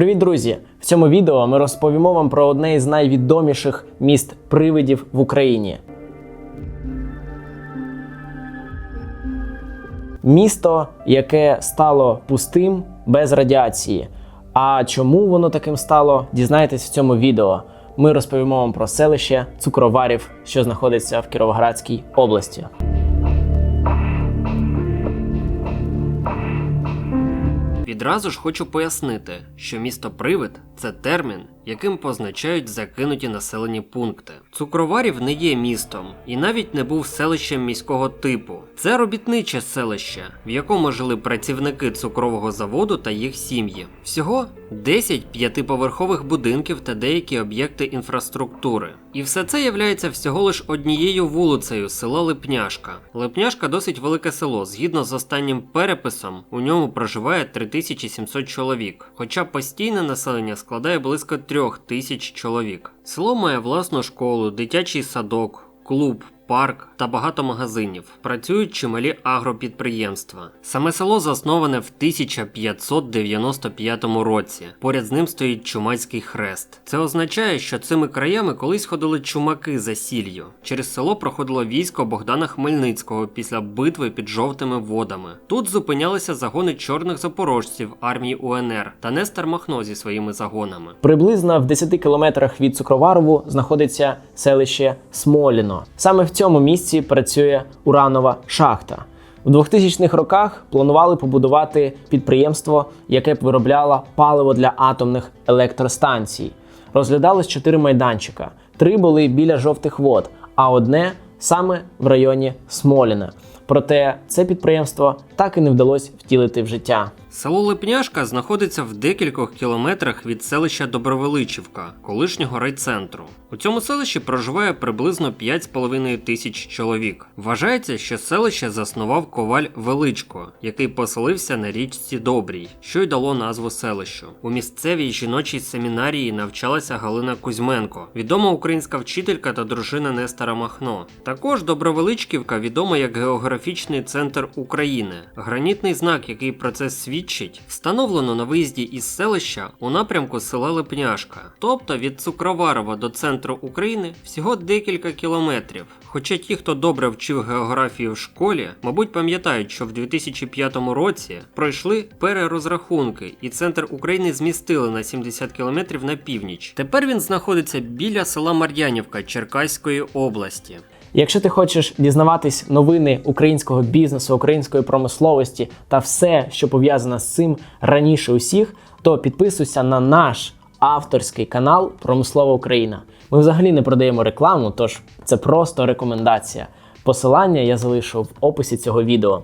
Привіт, друзі! В цьому відео ми розповімо вам про одне із найвідоміших міст привидів в Україні. Місто, яке стало пустим без радіації. А чому воно таким стало, дізнаєтесь в цьому відео. Ми розповімо вам про селище Цукроварів, що знаходиться в Кіровоградській області. Відразу ж хочу пояснити, що місто Привид це термін, яким позначають закинуті населені пункти. Цукроварів не є містом і навіть не був селищем міського типу. Це робітниче селище, в якому жили працівники цукрового заводу та їх сім'ї. Всього 10 п'ятиповерхових будинків та деякі об'єкти інфраструктури. І все це являється всього лиш однією вулицею села Липняшка. Липняшка досить велике село. Згідно з останнім переписом, у ньому проживає 3700 чоловік, хоча постійне населення складає близько 3000 чоловік. Село має власну школу, дитячий садок, клуб. Парк та багато магазинів працюють чималі агропідприємства. Саме село засноване в 1595 році. Поряд з ним стоїть чумацький хрест. Це означає, що цими краями колись ходили чумаки за сіллю. Через село проходило військо Богдана Хмельницького після битви під жовтими водами. Тут зупинялися загони чорних запорожців армії УНР та Нестор Махно зі своїми загонами. Приблизно в 10 кілометрах від Цукроварову знаходиться селище Смоліно. Саме в цьому місці працює уранова шахта. У 2000-х роках планували побудувати підприємство, яке б виробляло паливо для атомних електростанцій. Розглядалось чотири майданчика. Три були біля жовтих вод, а одне саме в районі Смоліна. Проте це підприємство так і не вдалося втілити в життя. Село Липняшка знаходиться в декількох кілометрах від селища Добровеличівка, колишнього райцентру. У цьому селищі проживає приблизно 5,5 тисяч чоловік. Вважається, що селище заснував коваль Величко, який поселився на річці Добрій, що й дало назву селищу. У місцевій жіночій семінарії навчалася Галина Кузьменко, відома українська вчителька та дружина Нестора Махно. Також Добровеличківка відома як географічний центр України, гранітний знак, який про це свідчить, встановлено на виїзді із селища у напрямку села Липняшка, тобто від Цукроварова до центру України всього декілька кілометрів. Хоча ті, хто добре вчив географію в школі, мабуть, пам'ятають, що в 2005 році пройшли перерозрахунки, і центр України змістили на 70 кілометрів на північ. Тепер він знаходиться біля села Мар'янівка Черкаської області. Якщо ти хочеш дізнаватись новини українського бізнесу, української промисловості та все, що пов'язано з цим раніше усіх, то підписуйся на наш авторський канал Промислова Україна. Ми взагалі не продаємо рекламу, тож це просто рекомендація. Посилання я залишу в описі цього відео.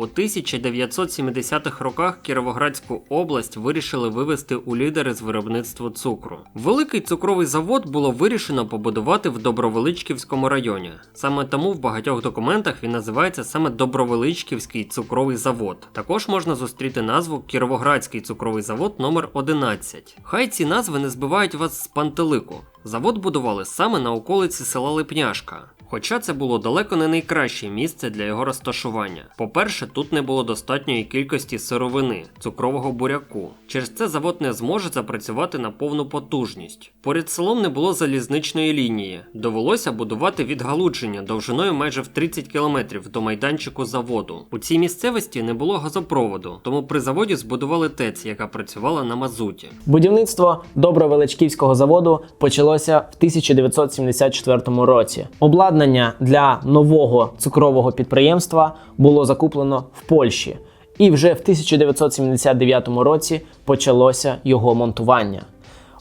У 1970-х роках Кіровоградську область вирішили вивести у лідери з виробництва цукру. Великий цукровий завод було вирішено побудувати в Добровеличківському районі. Саме тому в багатьох документах він називається саме Добровеличківський цукровий завод. Також можна зустріти назву Кіровоградський цукровий завод номер 11 Хай ці назви не збивають вас з пантелику. Завод будували саме на околиці села Липняшка. Хоча це було далеко не найкраще місце для його розташування. По-перше, тут не було достатньої кількості сировини, цукрового буряку. Через це завод не зможе запрацювати на повну потужність. Поряд селом не було залізничної лінії. Довелося будувати відгалудження довжиною майже в 30 кілометрів до майданчику заводу. У цій місцевості не було газопроводу, тому при заводі збудували ТЕЦ, яка працювала на мазуті. Будівництво Добровеличківського заводу почалося в 1974 році. Обладнання для нового цукрового підприємства було закуплено в Польщі, і вже в 1979 році почалося його монтування.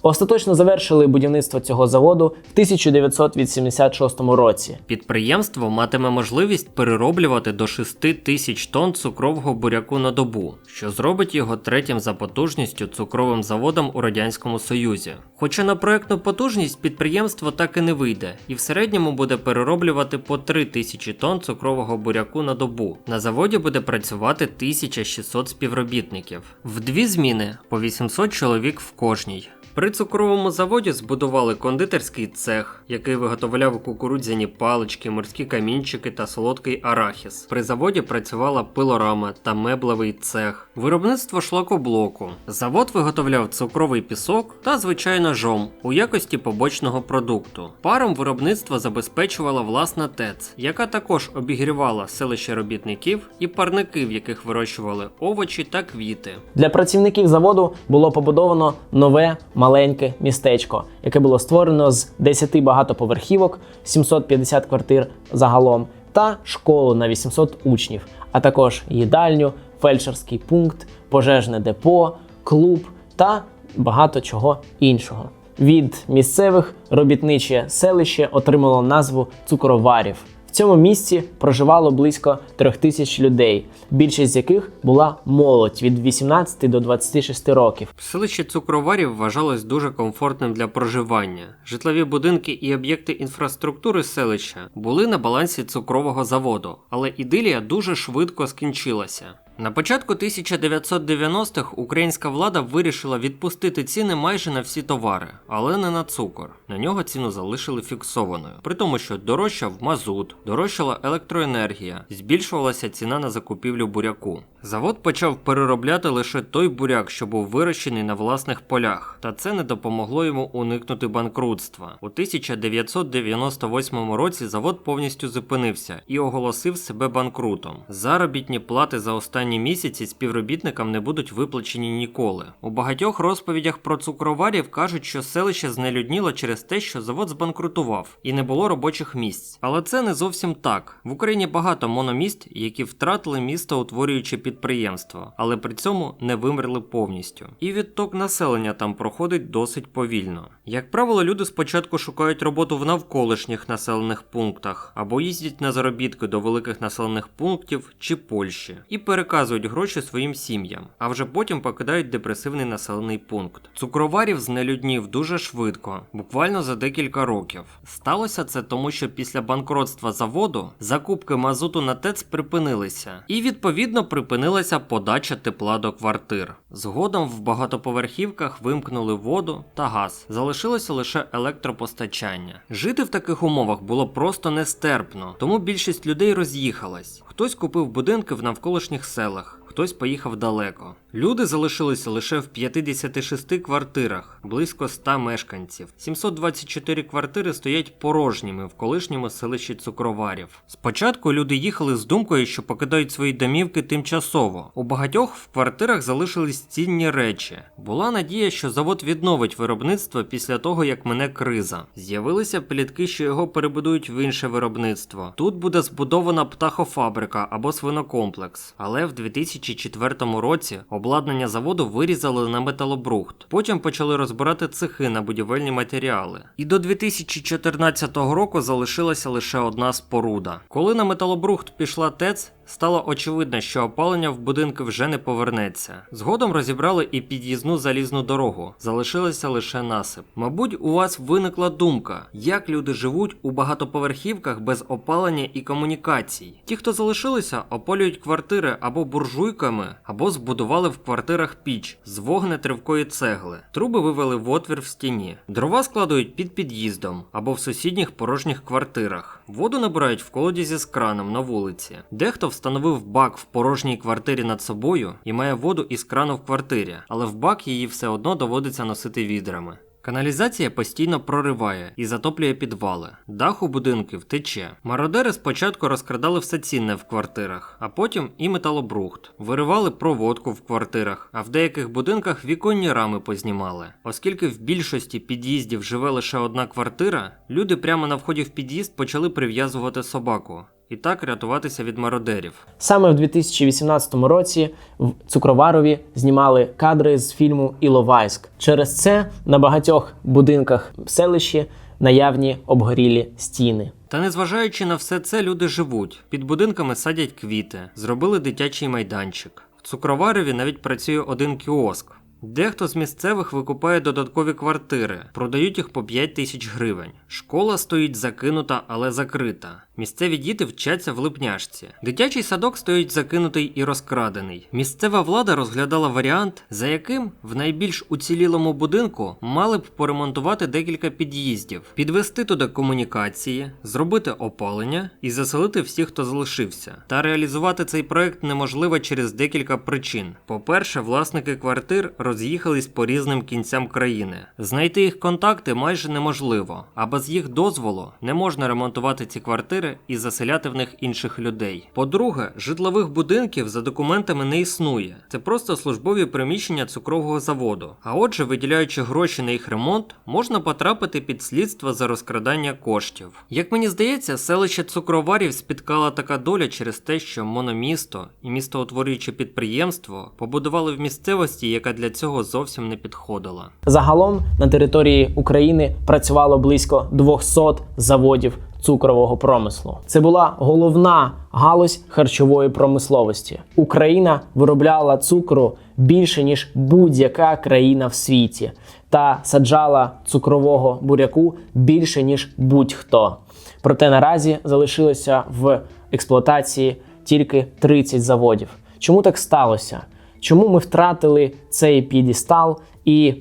Остаточно завершили будівництво цього заводу в 1986 році. Підприємство матиме можливість перероблювати до 6 тисяч тонн цукрового буряку на добу, що зробить його третім за потужністю цукровим заводом у Радянському Союзі. Хоча на проектну потужність підприємство так і не вийде, і в середньому буде перероблювати по 3 тисячі тонн цукрового буряку на добу. На заводі буде працювати 1600 співробітників. В дві зміни по 800 чоловік в кожній. При цукровому заводі збудували кондитерський цех, який виготовляв кукурудзяні палички, морські камінчики та солодкий арахіс. При заводі працювала пилорама та меблевий цех, виробництво шлакоблоку. Завод виготовляв цукровий пісок та, звичайно, жом у якості побочного продукту. Паром виробництва забезпечувала власна ТЕЦ, яка також обігрівала селище робітників і парники, в яких вирощували овочі та квіти. Для працівників заводу було побудовано нове маленьке містечко, яке було створено з 10 багатоповерхівок, 750 квартир загалом, та школу на 800 учнів, а також їдальню, фельдшерський пункт, пожежне депо, клуб та багато чого іншого. Від місцевих робітниче селище отримало назву цукроварів. В цьому місці проживало близько трьох тисяч людей, більшість з яких була молодь від 18 до 26 років. Селище цукроварів вважалось дуже комфортним для проживання. Житлові будинки і об'єкти інфраструктури селища були на балансі цукрового заводу, але ідилія дуже швидко скінчилася. На початку 1990-х українська влада вирішила відпустити ціни майже на всі товари, але не на цукор. На нього ціну залишили фіксованою, при тому, що дорожчав мазут, дорожчала електроенергія, збільшувалася ціна на закупівлю буряку. Завод почав переробляти лише той буряк, що був вирощений на власних полях, та це не допомогло йому уникнути банкрутства. У 1998 році завод повністю зупинився і оголосив себе банкрутом. Заробітні плати за останні місяці співробітникам не будуть виплачені ніколи. У багатьох розповідях про цукроварів кажуть, що селище знелюдніло через те, що завод збанкрутував і не було робочих місць. Але це не зовсім так. В Україні багато мономіст, які втратили місто, утворюючи підприємства, але при цьому не вимерли повністю. І відток населення там проходить досить повільно. Як правило, люди спочатку шукають роботу в навколишніх населених пунктах або їздять на заробітки до великих населених пунктів чи Польщі і переказують гроші своїм сім'ям, а вже потім покидають депресивний населений пункт. Цукроварів знелюднів дуже швидко, буквально за декілька років. Сталося це тому, що після банкротства заводу закупки мазуту на ТЕЦ припинилися, і відповідно припинилася подача тепла до квартир. Згодом в багатоповерхівках вимкнули воду та газ. Залишилося лише електропостачання. Жити в таких умовах було просто нестерпно, тому більшість людей роз'їхалась. Хтось купив будинки в навколишніх селах. Хтось поїхав далеко. Люди залишилися лише в 56 квартирах, близько 100 мешканців. 724 квартири стоять порожніми в колишньому селищі цукроварів. Спочатку люди їхали з думкою, що покидають свої домівки тимчасово. У багатьох в квартирах залишились цінні речі. Була надія, що завод відновить виробництво після того, як мине криза. З'явилися плітки, що його перебудують в інше виробництво. Тут буде збудована птахофабрика або свинокомплекс. Але в 2004 році обладнання заводу вирізали на металобрухт. Потім почали розбирати цехи на будівельні матеріали. І до 2014 року залишилася лише одна споруда. Коли на металобрухт пішла ТЕЦ, стало очевидно, що опалення в будинки вже не повернеться. Згодом розібрали і під'їзну залізну дорогу. Залишилося лише насип. Мабуть, у вас виникла думка, як люди живуть у багатоповерхівках без опалення і комунікацій. Ті, хто залишилися, опалюють квартири або буржуйками, або збудували в квартирах піч з вогнетривкої цегли. Труби вивели в отвір в стіні. Дрова складують під під'їздом або в сусідніх порожніх квартирах. Воду набирають в колодязі з краном на вулиці. Дехто встановив бак в порожній квартирі над собою і має воду із крану в квартирі, але в бак її все одно доводиться носити відрами. Каналізація постійно прориває і затоплює підвали. Дах у будинків тече. Мародери спочатку розкрадали все цінне в квартирах, а потім і металобрухт. Виривали проводку в квартирах, а в деяких будинках віконні рами познімали. Оскільки в більшості під'їздів живе лише одна квартира, люди прямо на вході в під'їзд почали прив'язувати собаку. І так рятуватися від мародерів. Саме в 2018 році в Цукроварові знімали кадри з фільму Іловайськ. Через це на багатьох будинках в селищі наявні обгорілі стіни. Та незважаючи на все це, люди живуть. Під будинками садять квіти, зробили дитячий майданчик. В Цукроварові навіть працює один кіоск. Дехто з місцевих викупає додаткові квартири, продають їх по 5 тисяч гривень. Школа стоїть закинута, але закрита. Місцеві діти вчаться в липняшці. Дитячий садок стоїть закинутий і розкрадений. Місцева влада розглядала варіант, за яким в найбільш уцілілому будинку мали б поремонтувати декілька під'їздів, підвести туди комунікації, зробити опалення і заселити всіх, хто залишився. Та реалізувати цей проект неможливо через декілька причин. По-перше, власники квартир роз'їхались по різним кінцям країни. Знайти їх контакти майже неможливо, а без їх дозволу не можна ремонтувати ці квартири і заселяти в них інших людей. По-друге, житлових будинків за документами не існує. Це просто службові приміщення цукрового заводу. А отже, виділяючи гроші на їх ремонт, можна потрапити під слідство за розкрадання коштів. Як мені здається, селище цукроварів спіткала така доля через те, що мономісто і містоутворююче підприємство побудували в місцевості, яка для цього зовсім не підходила. Загалом на території України працювало близько 200 заводів цукрового промислу. Це була головна галузь харчової промисловості. Україна виробляла цукру більше ніж будь-яка країна в світі та саджала цукрового буряку більше ніж будь-хто. Проте наразі залишилося в експлуатації тільки 30 заводів. Чому так сталося? Чому ми втратили цей п'єдістал і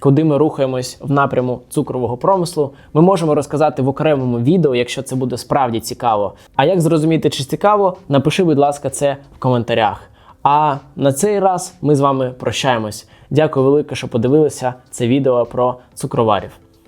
куди ми рухаємось в напряму цукрового промислу, ми можемо розказати в окремому відео, якщо це буде справді цікаво. А як зрозуміти, чи цікаво, напиши, будь ласка, це в коментарях. А на цей раз ми з вами прощаємось. Дякую велике, що подивилися це відео про цукроварів.